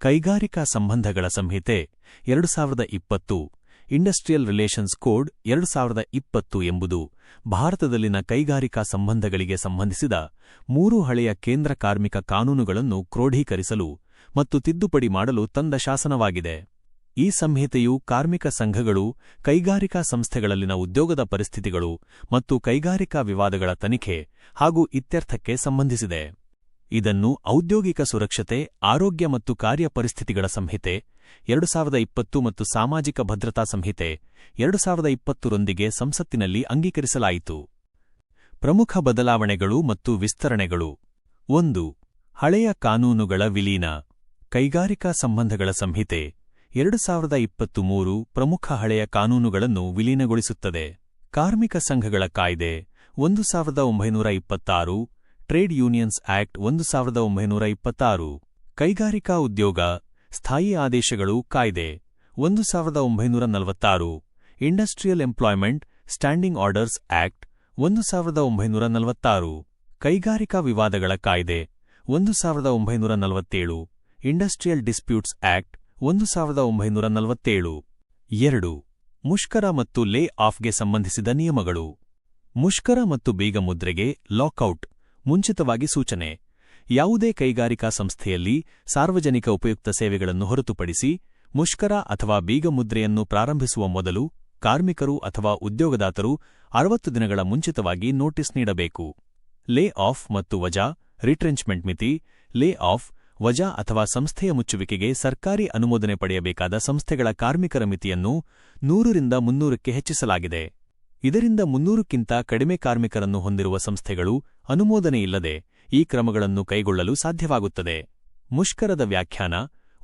ಕೈಗಾರಿಕಾ ಸಂಬಂಧಗಳ ಸಂಹಿತೆ ಎರಡು ಸಾವಿರದ ಇಪ್ಪತ್ತು, ಇಂಡಸ್ಟ್ರಿಯಲ್ ರಿಲೇಷನ್ಸ್ ಕೋಡ್ ಎರಡು ಸಾವಿರದ ಇಪ್ಪತ್ತು ಎಂಬುದು ಭಾರತದಲ್ಲಿನ ಕೈಗಾರಿಕಾ ಸಂಬಂಧಗಳಿಗೆ ಸಂಬಂಧಿಸಿದ ಮೂರು ಹಳೆಯ ಕೇಂದ್ರ ಕಾರ್ಮಿಕ ಕಾನೂನುಗಳನ್ನು ಕ್ರೋಢೀಕರಿಸಲು ಮತ್ತು ತಿದ್ದುಪಡಿ ಮಾಡಲು ತಂದ ಶಾಸನವಾಗಿದೆ. ಈ ಸಂಹಿತೆಯು ಕಾರ್ಮಿಕ ಸಂಘಗಳು, ಕೈಗಾರಿಕಾ ಸಂಸ್ಥೆಗಳಲ್ಲಿನ ಉದ್ಯೋಗದ ಪರಿಸ್ಥಿತಿಗಳು ಮತ್ತು ಕೈಗಾರಿಕಾ ವಿವಾದಗಳ ತನಿಖೆ ಹಾಗೂ ಇತ್ಯರ್ಥಕ್ಕೆ ಸಂಬಂಧಿಸಿದೆ. ಇದನ್ನು ಔದ್ಯೋಗಿಕ ಸುರಕ್ಷತೆ, ಆರೋಗ್ಯ ಮತ್ತು ಕಾರ್ಯ ಪರಿಸ್ಥಿತಿಗಳ ಸಂಹಿತೆ, ಎರಡು ಸಾವಿರದ ಇಪ್ಪತ್ತು ಮತ್ತು ಸಾಮಾಜಿಕ ಭದ್ರತಾ ಸಂಹಿತೆ, ಎರಡು ಸಾವಿರದ ಇಪ್ಪತ್ತರೊಂದಿಗೆ ಸಂಸತ್ತಿನಲ್ಲಿ ಅಂಗೀಕರಿಸಲಾಯಿತು. ಪ್ರಮುಖ ಬದಲಾವಣೆಗಳು ಮತ್ತು ವಿಸ್ತರಣೆಗಳು. ಒಂದು, ಹಳೆಯ ಕಾನೂನುಗಳ ವಿಲೀನ, ಕೈಗಾರಿಕಾ ಸಂಬಂಧಗಳ ಸಂಹಿತೆ, ಎರಡು ಸಾವಿರದ ಇಪ್ಪತ್ತು ಮೂರು ಪ್ರಮುಖ ಹಳೆಯ ಕಾನೂನುಗಳನ್ನು ವಿಲೀನಗೊಳಿಸುತ್ತದೆ. ಕಾರ್ಮಿಕ ಸಂಘಗಳ ಕಾಯ್ದೆ, ಒಂದು ಸಾವಿರದ ಒಂಬೈನೂರ ಇಪ್ಪತ್ತಾರು ಟ್ರೇಡ್ ಯೂನಿಯನ್ಸ್ ಆಕ್ಟ್ ಒಂದು ಸಾವಿರದ ಒಂಬೈನೂರ ಇಪ್ಪತ್ತಾರು. ಕೈಗಾರಿಕಾ ಉದ್ಯೋಗ, ಸ್ಥಾಯಿ ಆದೇಶಗಳು ಕಾಯ್ದೆ, ಒಂದು ಸಾವಿರದ ಒಂಬೈನೂರ ನಲವತ್ತಾರು. Industrial employment standing orders act, ಒಂದು ಸಾವಿರದ ಒಂಬೈನೂರ ನಲವತ್ತಾರು. ಕೈಗಾರಿಕಾ ವಿವಾದಗಳ ಕಾಯ್ದೆ, ಒಂದು ಸಾವಿರದ ಒಂಬೈನೂರ ನಲವತ್ತೇಳು. ಇಂಡಸ್ಟ್ರಿಯಲ್ ಡಿಸ್ಪ್ಯೂಟ್ಸ್ ಆಕ್ಟ್, ಒಂದು ಸಾವಿರದ ಒಂಬೈನೂರ ನಲವತ್ತೇಳು. ಎರಡು. ಮುಷ್ಕರ ಮತ್ತು ಲೇ ಆಫ್ಗೆ ಸಂಬಂಧಿಸಿದ ನಿಯಮಗಳು. ಮುಷ್ಕರ ಮತ್ತು ಬೀಗಮುದ್ರೆಗೆ ಲಾಕೌಟ್ ಮುಂಚಿತವಾಗಿ ಸೂಚನೆ. ಯಾವುದೇ ಕೈಗಾರಿಕಾ ಸಂಸ್ಥೆಯಲ್ಲಿ ಸಾರ್ವಜನಿಕ ಉಪಯುಕ್ತ ಸೇವೆಗಳನ್ನು ಹೊರತುಪಡಿಸಿ ಮುಷ್ಕರ ಅಥವಾ ಬೀಗ ಮುದ್ರೆಯನ್ನು ಪ್ರಾರಂಭಿಸುವ ಮೊದಲು ಕಾರ್ಮಿಕರು ಅಥವಾ ಉದ್ಯೋಗದಾತರು ಅರವತ್ತು ದಿನಗಳ ಮುಂಚಿತವಾಗಿ ನೋಟಿಸ್ ನೀಡಬೇಕು. ಲೇ ಆಫ್ ಮತ್ತು ವಜಾ, ರಿಟ್ರೆಂಚ್ಮೆಂಟ್ ಮಿತಿ, ಲೇ ಆಫ್, ವಜಾ ಅಥವಾ ಸಂಸ್ಥೆಯ ಮುಚ್ಚುವಿಕೆಗೆ ಸರ್ಕಾರಿ ಅನುಮೋದನೆ ಪಡೆಯಬೇಕಾದ ಸಂಸ್ಥೆಗಳ ಕಾರ್ಮಿಕರ ಮಿತಿಯನ್ನು ನೂರರಿಂದ ಮುನ್ನೂರಕ್ಕೆ ಹೆಚ್ಚಿಸಲಾಗಿದೆ. ಇದರಿಂದ ಮುನ್ನೂರಕ್ಕಿಂತ ಕಡಿಮೆ ಕಾರ್ಮಿಕರನ್ನು ಹೊಂದಿರುವ ಸಂಸ್ಥೆಗಳು ಅನುಮೋದನೆಯಿಲ್ಲದೆ ಈ ಕ್ರಮಗಳನ್ನು ಕೈಗೊಳ್ಳಲು ಸಾಧ್ಯವಾಗುತ್ತದೆ. ಮುಷ್ಕರದ ವ್ಯಾಖ್ಯಾನ,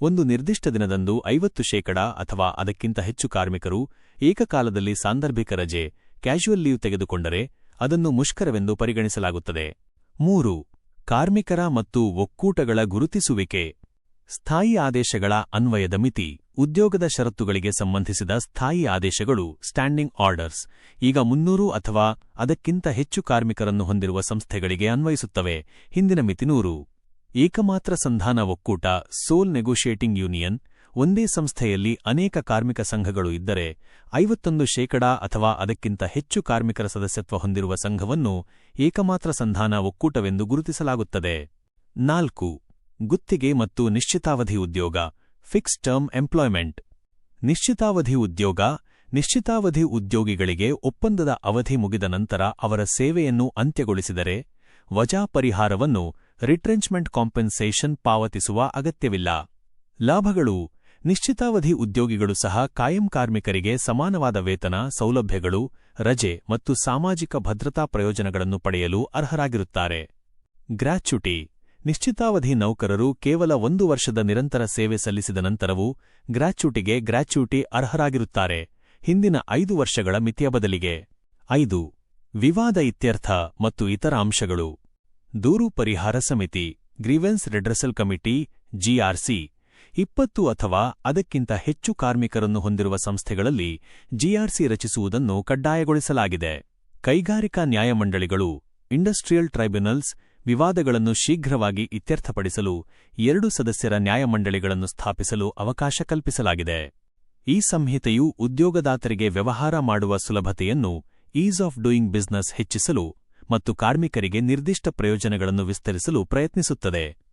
ಒಂದು ನಿರ್ದಿಷ್ಟ ದಿನದಂದು ಐವತ್ತು ಶೇಕಡ ಅಥವಾ ಅದಕ್ಕಿಂತ ಹೆಚ್ಚು ಕಾರ್ಮಿಕರು ಏಕಕಾಲದಲ್ಲಿ ಸಾಂದರ್ಭಿಕ ರಜೆ ಕ್ಯಾಶುಯಲ್ ಲೀವ್ ತೆಗೆದುಕೊಂಡರೆ ಅದನ್ನು ಮುಷ್ಕರವೆಂದು ಪರಿಗಣಿಸಲಾಗುತ್ತದೆ. ಮೂರು, ಕಾರ್ಮಿಕರ ಮತ್ತು ಒಕ್ಕೂಟಗಳ ಗುರುತಿಸುವಿಕೆ. ಸ್ಥಾಯಿ ಆದೇಶಗಳ ಅನ್ವಯದ ಮಿತಿ, ಉದ್ಯೋಗದ ಷರತ್ತುಗಳಿಗೆ ಸಂಬಂಧಿಸಿದ ಸ್ಥಾಯಿ ಆದೇಶಗಳು ಸ್ಟ್ಯಾಂಡಿಂಗ್ ಆರ್ಡರ್ಸ್ ಈಗ ಮುನ್ನೂರು ಅಥವಾ ಅದಕ್ಕಿಂತ ಹೆಚ್ಚು ಕಾರ್ಮಿಕರನ್ನು ಹೊಂದಿರುವ ಸಂಸ್ಥೆಗಳಿಗೆ ಅನ್ವಯಿಸುತ್ತವೆ. ಹಿಂದಿನ ಮಿತಿ ನೂರು. ಏಕಮಾತ್ರ ಸಂಧಾನ ಒಕ್ಕೂಟ, ಸೋಲ್ ನೆಗೋಷಿಯೇಟಿಂಗ್ ಯೂನಿಯನ್, ಒಂದೇ ಸಂಸ್ಥೆಯಲ್ಲಿ ಅನೇಕ ಕಾರ್ಮಿಕ ಸಂಘಗಳು ಇದ್ದರೆ, ಐವತ್ತೊಂದು ಶೇಕಡಾ ಅಥವಾ ಅದಕ್ಕಿಂತ ಹೆಚ್ಚು ಕಾರ್ಮಿಕರ ಸದಸ್ಯತ್ವ ಹೊಂದಿರುವ ಸಂಘವನ್ನು ಏಕಮಾತ್ರ ಸಂಧಾನ ಒಕ್ಕೂಟವೆಂದು ಗುರುತಿಸಲಾಗುತ್ತದೆ. ನಾಲ್ಕು. ಗುತ್ತಿಗೆ ಮತ್ತು ನಿಶ್ಚಿತಾವಧಿ ಉದ್ಯೋಗ ಫಿಕ್ಸ್ ಟರ್ಮ್ ಎಂಪ್ಲಾಯ್ಮೆಂಟ್ ನಿಶ್ಚಿತಾವಧಿ ಉದ್ಯೋಗ, ನಿಶ್ಚಿತಾವಧಿ ಉದ್ಯೋಗಿಗಳಿಗೆ ಒಪ್ಪಂದದ ಅವಧಿ ಮುಗಿದ ನಂತರ ಅವರ ಸೇವೆಯನ್ನು ಅಂತ್ಯಗೊಳಿಸಿದರೆ, ವಜಾ ಪರಿಹಾರವನ್ನು ರಿಟ್ರೆಂಚ್ಮೆಂಟ್ ಕಾಂಪೆನ್ಸೇಷನ್ ಪಾವತಿಸುವ ಅಗತ್ಯವಿಲ್ಲ. ಲಾಭಗಳು, ನಿಶ್ಚಿತಾವಧಿ ಉದ್ಯೋಗಿಗಳು ಸಹ ಕಾಯಂ ಕಾರ್ಮಿಕರಿಗೆ ಸಮಾನವಾದ ವೇತನ, ಸೌಲಭ್ಯಗಳು, ರಜೆ ಮತ್ತು ಸಾಮಾಜಿಕ ಭದ್ರತಾ ಪ್ರಯೋಜನಗಳನ್ನು ಪಡೆಯಲು ಅರ್ಹರಾಗಿರುತ್ತಾರೆ. ಗ್ರ್ಯಾಚ್ಯುಟಿ ನಿಶ್ಚಿತಾವಧಿ ನೌಕರರು ಕೇವಲ ಒಂದು ವರ್ಷದ ನಿರಂತರ ಸೇವೆ ಸಲ್ಲಿಸಿದ ನಂತರವೂ ಗ್ರಾಚ್ಯೂಟಿಗೆ ಗ್ರಾಚ್ಯೂಟಿ ಅರ್ಹರಾಗಿರುತ್ತಾರೆ. ಹಿಂದಿನ ಐದು ವರ್ಷಗಳ ಮಿತಿಯ ಬದಲಿಗೆ. ಐದು. ವಿವಾದ ಇತ್ಯರ್ಥ ಮತ್ತು ಇತರ ಅಂಶಗಳು. ದೂರು ಪರಿಹಾರ ಸಮಿತಿ, ಗ್ರೀವೆನ್ಸ್ ರೆಡ್ರೆಸಲ್ ಕಮಿಟಿ, ಜಿಆರ್ಸಿ. ಇಪ್ಪತ್ತು ಅಥವಾ ಅದಕ್ಕಿಂತ ಹೆಚ್ಚು ಕಾರ್ಮಿಕರನ್ನು ಹೊಂದಿರುವ ಸಂಸ್ಥೆಗಳಲ್ಲಿ ಜಿಆರ್ಸಿ ರಚಿಸುವುದನ್ನು ಕಡ್ಡಾಯಗೊಳಿಸಲಾಗಿದೆ. ಕೈಗಾರಿಕಾ ನ್ಯಾಯಮಂಡಳಿಗಳು, ಇಂಡಸ್ಟ್ರಿಯಲ್ ಟ್ರೈಬ್ಯುನಲ್ಸ್ ವಿವಾದಗಳನ್ನು ಶೀಘ್ರವಾಗಿ ಇತ್ಯರ್ಥಪಡಿಸಲು ಎರಡು ಸದಸ್ಯರ ನ್ಯಾಯಮಂಡಳಿಗಳನ್ನು ಸ್ಥಾಪಿಸಲು ಅವಕಾಶ ಕಲ್ಪಿಸಲಾಗಿದೆ. ಈ ಸಂಹಿತೆಯು ಉದ್ಯೋಗದಾತರಿಗೆ ವ್ಯವಹಾರ ಮಾಡುವ ಸುಲಭತೆಯನ್ನು ಈಸ್ ಆಫ್ ಡೂಯಿಂಗ್ ಬಿಸಿನೆಸ್ ಹೆಚ್ಚಿಸಲು ಮತ್ತು ಕಾರ್ಮಿಕರಿಗೆ ನಿರ್ದಿಷ್ಟ ಪ್ರಯೋಜನಗಳನ್ನು ವಿಸ್ತರಿಸಲು ಪ್ರಯತ್ನಿಸುತ್ತದೆ.